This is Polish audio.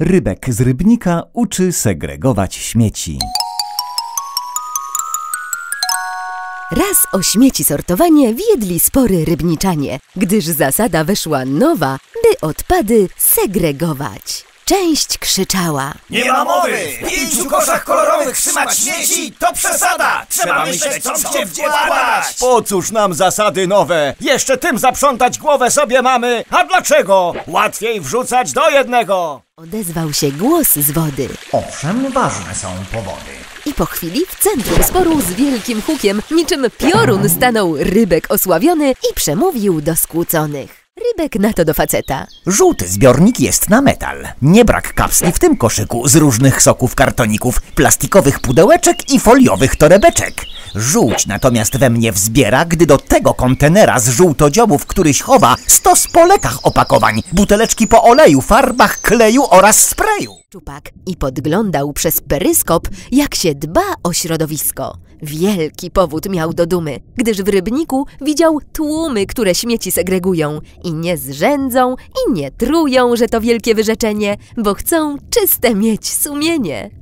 Rybek z rybnika uczy segregować śmieci. Raz o śmieci sortowanie wiedli spory rybniczanie, gdyż zasada weszła nowa, by odpady segregować. Część krzyczała. Nie ma mowy! W pięciu koszach kolorowych trzymać śmieci to przesada! Trzeba myśleć, co gdzie wkładać! Po cóż nam zasady nowe? Jeszcze tym zaprzątać głowę sobie mamy! A dlaczego? Łatwiej wrzucać do jednego! Odezwał się głos z wody. Owszem, ważne są powody. I po chwili w centrum sporu z wielkim hukiem, niczym piorun stanął rybek osławiony i przemówił do skłóconych. Rybek na to do faceta. Żółty zbiornik jest na metal. Nie brak kapsli w tym koszyku z różnych soków kartoników, plastikowych pudełeczek i foliowych torebeczek. Żółć natomiast we mnie wzbiera, gdy do tego kontenera z żółtodziobów któryś chowa stos po lekach opakowań, buteleczki po oleju, farbach, kleju oraz sprayu. Czupak i podglądał przez peryskop, jak się dba o środowisko. Wielki powód miał do dumy, gdyż w rybniku widział tłumy, które śmieci segregują i nie zrzędzą i nie trują, że to wielkie wyrzeczenie, bo chcą czyste mieć sumienie.